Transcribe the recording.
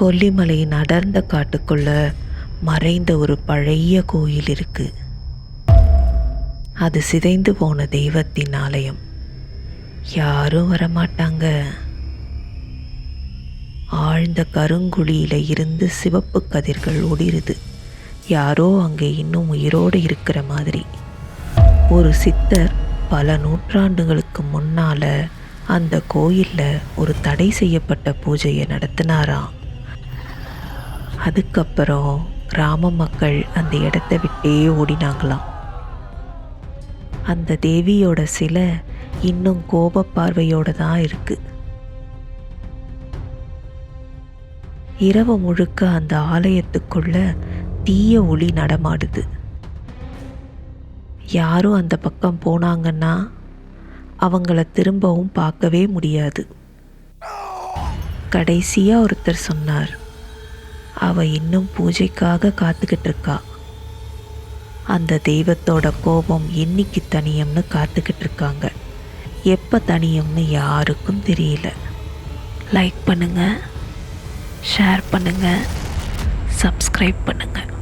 கொல்லிமலையின் அடர்ந்த காட்டுக்குள்ள மறைந்த ஒரு பழைய கோயில் இருக்கு. அது சிதைந்து போன தெய்வத்தின் ஆலயம். யாரும் வரமாட்டாங்க. ஆழ்ந்த கருங்குழியில இருந்து சிவப்பு கதிர்கள் ஒடிருது. யாரோ அங்கே இன்னும் உயிரோடு இருக்கிற மாதிரி. ஒரு சித்தர் பல நூற்றாண்டுகளுக்கு முன்னால அந்த கோயிலில் ஒரு தடை செய்யப்பட்ட பூஜையை நடத்தினாராம். அதுக்கப்புறம் கிராம மக்கள் அந்த இடத்த விட்டே ஓடினாங்களாம். அந்த தேவியோட சிலை இன்னும் கோப தான் இருக்கு. இரவு முழுக்க அந்த ஆலயத்துக்குள்ள தீய ஒளி நடமாடுது. யாரும் அந்த பக்கம் போனாங்கன்னா அவங்கள திரும்பவும் பார்க்கவே முடியாது. கடைசியாக ஒருத்தர் சொன்னார் அவ இன்னும் பூஜைக்காக காத்துக்கிட்டு இருக்கா அந்த தெய்வத்தோட கோபம் என்னைக்கு தனியும்னு காத்துக்கிட்டு இருக்காங்க எப்போ தனியும்னு யாருக்கும் தெரியல. லைக் பண்ணுங்கள் ஷேர் பண்ணுங்கள் சப்ஸ்கிரைப் பண்ணுங்கள்